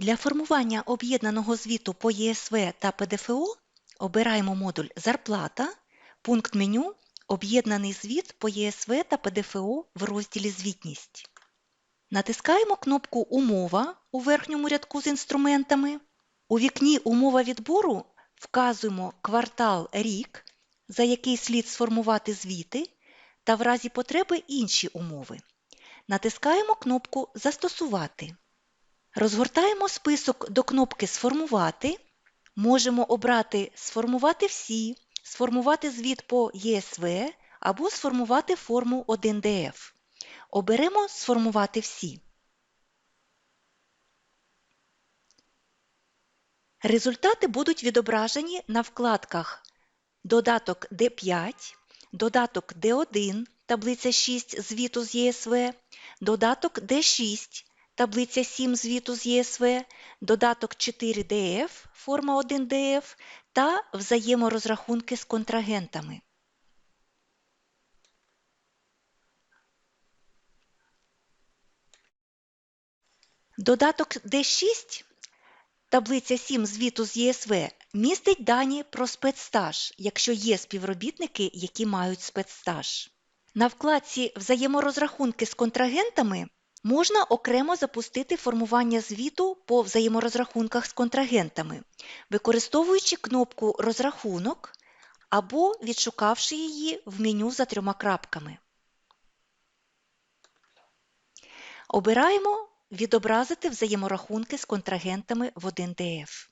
Для формування об'єднаного звіту по ЄСВ та ПДФО обираємо модуль Зарплата, пункт меню Об'єднаний звіт по ЄСВ та ПДФО в розділі Звітність. Натискаємо кнопку Умова у верхньому рядку з інструментами. У вікні Умова відбору вказуємо квартал рік, за який слід сформувати звіти, та в разі потреби інші умови. Натискаємо кнопку Застосувати. Розгортаємо список до кнопки Сформувати. Можемо обрати Сформувати всі, сформувати звіт по ЄСВ або сформувати форму 1ДФ. Оберемо Сформувати всі. Результати будуть відображені на вкладках Додаток Д5, Додаток Д1, таблиця 6 звіту з ЄСВ, Додаток Д6, таблиця 7 звіту з ЄСВ, Додаток 4ДФ, форма 1ДФ та взаєморозрахунки з контрагентами. Додаток Д6 Таблиця 7 звіту з ЄСВ містить дані про спецстаж, якщо є співробітники, які мають спецстаж. На вкладці Взаєморозрахунки з контрагентами можна окремо запустити формування звіту по взаєморозрахунках з контрагентами, використовуючи кнопку Розрахунок або відшукавши її в меню за трьома крапками. Обираємо Відобразити взаєморахунки з контрагентами в 1ДФ.